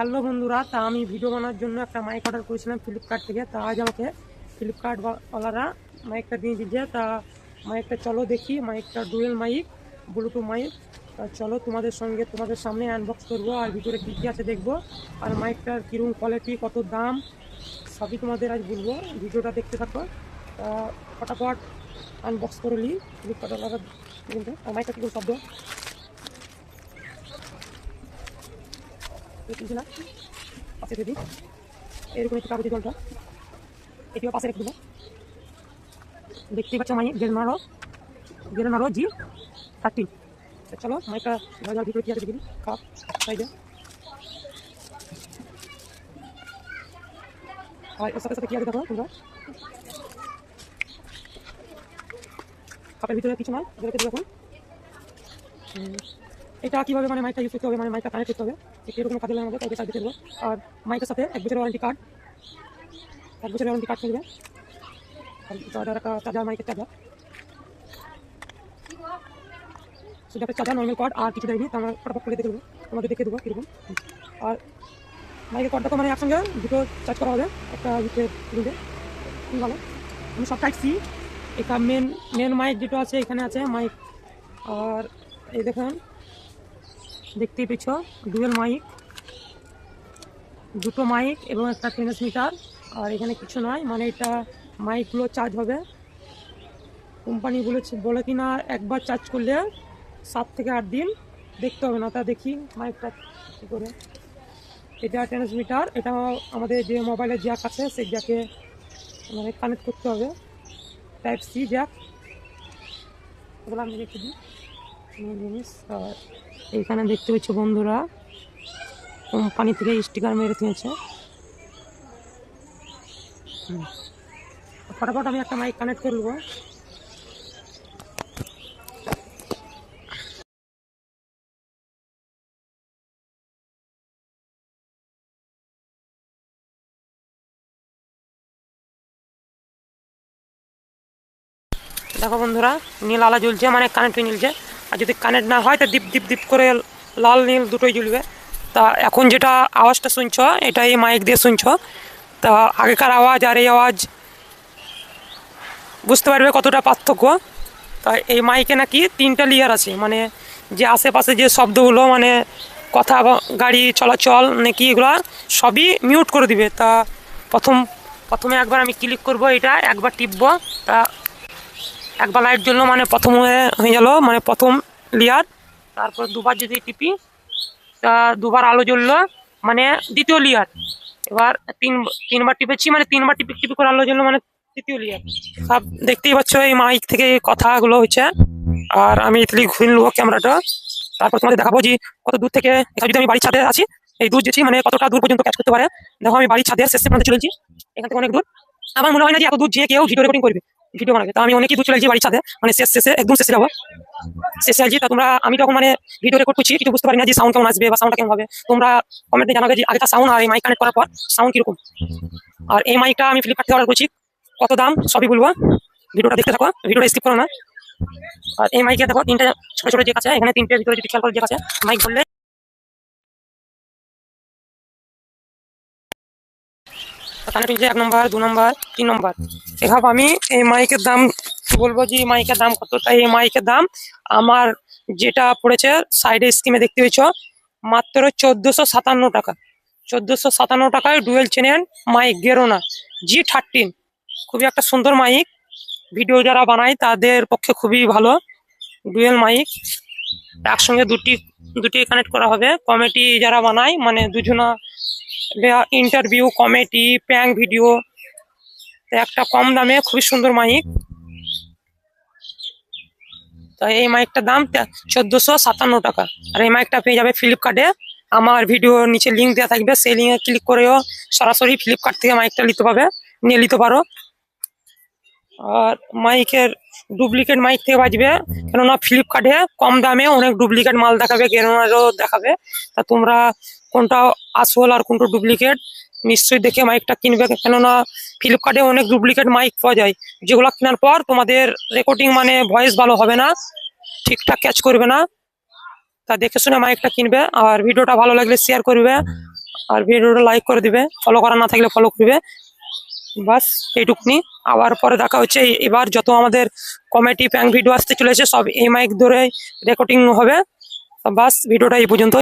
Hello বন্ধুরা, তা আমি ভিডিও বানানোর জন্য একটা মাইক অর্ডার করেছিলাম ফ্লিপকার্ট থেকে। তা আজ আমাকে ফ্লিপকার্ট ওয়ালারা মাইকটা দিয়ে দিয়েছে। তা মাইকটা চলো দেখি মাইকটা ডুয়েল মাইক ব্লুটুথ মাইক তা চলো তোমাদের সঙ্গে তোমাদের সামনে আনবক্স করব আর ভিতরে কী কী আছে দেখব। আর মাইকটার কীরকম কোয়ালিটি কত দাম, সবই তোমাদের আজ বলব। ভিডিওটা দেখতে থাকো। তা ফটাফট আনবক্স করে নিই। ফ্লিপকার্ট ওয়ালারা মাইকটা কী শব্দ? তুলছি না। পাশে দিদি এরকম একটু কাগজের জলটা এটিও পাশে রেখে দেবো। দেখতেই পাচ্ছ মাই গেরনারো গেরনারো জি থার্টি। চলো মাইকটা বাজার ভিতরে কি আছে দেখি কাপ সাইডে আর এর সাথে সাথে কি আছে দেখো তোমরা? কাপের ভিতরে কিছু নয় হুম, এটা কীভাবে মানে মাইকটা ইউজ করতে হবে মানে মাইকটা কানেক্ট করতে হবে এরকম কাজে লাগাবো তাই সাইডে দেবো। আর মাইকের সাথে এক বছরের ওয়ারেন্টি কার্ড এক বছরের ওয়ারেন্টি কার্ড চলবে চার্জার চার্জার মাইকের চার্জার সেটা একটা চার্জার নর্মাল কার্ড আর কিছু দেয়নি, তো আমরা ফটাফট করে দেখে দেবো তোমাদের দেখে দেবো কীরকম। আর মাইকের কার্ডটা তো মানে একসঙ্গে দুটো চার্জ করা হবে, একটা ইউতে দিলে ভালো আমি সব টাইপ সি এটা মেন মেন মাইক যেটা আছে, এখানে আছে মাইক আর এই দেখেন দেখতেই পেছ ডুয়েল মাইক দুটো মাইক এবং একটা ট্রান্সমিটার আর এখানে কিছু নয় মানে এটা মাইকগুলো চার্জ হবে। কোম্পানি বলেছে, বলে কি না একবার চার্জ করলে সাত থেকে আট দিন দেখতে হবে না তা দেখি মাইকটা কী করে। এটা ট্রান্সমিটার এটা আমাদের যে মোবাইলের জ্যাক আছে, সেই জ্যাকে মানে কানেক্ট করতে হবে। টাইপ সি জ্যাক ওগুলো আমি রেখে দিই। জিনিস আর এইখানে দেখতে পাচ্ছ বন্ধুরা কোম্পানি থেকে স্টিকার মেরে দিয়েছে। ফটাফট আমি একটা মাইক কানেক্ট করব দেখো বন্ধুরা, নীল আলা জ্বলছে মানে কানেক্ট জ্বলছে আর যদি কানেক্ট না হয়, তো দীপ দীপ দীপ করে লাল, নীল দুটোই জ্বলবে। তা এখন যেটা আওয়াজটা শুনছ এটা এই মাইক দিয়ে শুনছ। তা আগেকার আওয়াজ আর এই আওয়াজ বুঝতে পারবে কতটা পার্থক্য। তা এই মাইকে নাকি তিনটা লেয়ার আছে মানে যে আশেপাশে যে শব্দগুলো মানে কথা, গাড়ি, চলাচল, নাকি এগুলো সবই মিউট করে দিবে। তা প্রথম, প্রথমে একবার আমি ক্লিক করব, এটা একবার টিপবো। তা একবার লাইট জ্বললো মানে প্রথম হয়ে গেল মানে প্রথম লেয়ার তারপর দুবার যদি টিপি, তা দুবার আলো জ্বললো মানে দ্বিতীয় লেয়ার এবার তিন, তিনবার টিপেছি মানে তিনবার টিপি টিপি করে আলো জ্বললো মানে তৃতীয় লেয়ার সব দেখতেই পাচ্ছ, এই মাইক থেকে কথাগুলো হচ্ছে। আর আমি ইতলি ঘুরে নেব ক্যামেরাটা। তারপর তোমাদের দেখাবো যে কত দূর থেকে যদি আমি বাড়ির ছাদে আছি, এই দূর যেছি মানে কতটা দূর পর্যন্ত ক্যাচ করতে পারে। দেখো, আমি বাড়ির ছাদের শেষে প্রান্তে চলেছি এখান থেকে অনেক দূর। আমার মনে হয় না যে এত দূর যে কেউ ভিডিও রেকর্ডিং করবে। ভিডিও বানাবে। তা আমি অনেকই দূর চলে বাড়ির সাথে। মানে শেষ, শেষে, একদম শেষে যাব। শেষে আছি। তা তোমরা, আমি তখন মানে ভিডিও রেকর্ড করছি কিছু বুঝতে পারি না যে সাউন্ড কেমন আসবে বা সাউন্ডটা কেমন হবে। তোমরা কমেন্টে জানাবে যে আগেটা সাউন্ড আর এই মাইক কানেক্ট করার পর সাউন্ড কীরকম। আর এই মাইকটা আমি ফ্লিপকার্ট থেকে অর্ডার করছি। কত দাম, সবই বলব। ভিডিওটা দেখতে থাকো ভিডিওটা স্কিপ করো না। আর এই মাইকে দেখো, তিনটে ছোট ছোট যে আছে। এখানে তিনটে ভিতরে যদি খেয়াল করে যে আছে মাইক বললে কানে পিনছে এক নম্বর, দু নম্বর, তিন নম্বর। এভাবে আমি এই মাইকের দাম বলব যে মাইকের দাম কত তাই এই মাইকের দাম আমার যেটা পড়েছে সাইডে স্কিমে দেখতে পেয়েছ, মাত্র চোদ্দোশো সাতান্ন টাকা। চোদ্দোশো সাতান্ন টাকায় ডুয়েল চ্যানেল মাইক গেরোনা, জি থার্টিন খুবই একটা সুন্দর মাইক। ভিডিও যারা বানায় তাদের পক্ষে খুবই ভালো। Dual mic. একসঙ্গে দুটি দুটি কানেক্ট করা হবে। কমেডি যারা বানায় মানে দুজনা ইন্টারভিউ কমেডি প্যাং ভিডিও একটা কম দামে, খুবই সুন্দর মাইক তো এই মাইকটার দাম চোদ্দশো সাতান্ন টাকা। আর এই মাইকটা পেয়ে যাবে ফ্লিপকার্টে আমার ভিডিও নিচে লিঙ্ক দেওয়া থাকবে, সেই লিঙ্কে ক্লিক করেও সরাসরি ফ্লিপকার্ট থেকে মাইকটা নিতে পাবে নিয়ে নিতে পারো। আর মাইকের ডুপ্লিকেট মাইক থেকে বাজবে, কেননা ফ্লিপকার্টে কম দামে অনেক ডুপ্লিকেট মাল দেখাবে, কেননারও দেখাবে। তা তোমরা কোনটা আসল আর কোনটা ডুপ্লিকেট নিশ্চয়ই দেখে মাইকটা কিনবে, কেননা ফ্লিপকার্টে অনেক ডুপ্লিকেট মাইক পাওয়া যায়। যেগুলো কেনার পর তোমাদের রেকর্ডিং মানে ভয়েস ভালো হবে না, ঠিকঠাক ক্যাচ করবে না। তা দেখে শুনে মাইকটা কিনবে, আর ভিডিওটা ভালো লাগলে শেয়ার করবে, আর ভিডিওটা লাইক করে দিবে ফলো করা না থাকলে ফলো করবে। বাস এইটুকুনি আবার পরে দেখা হচ্ছে এবার যত আমাদের কমেডি প্যাং ভিডিও আসতে চলেছে, সব এই মাইক ধরে রেকর্ডিং হবে। বাস, ভিডিওটা এই পর্যন্ত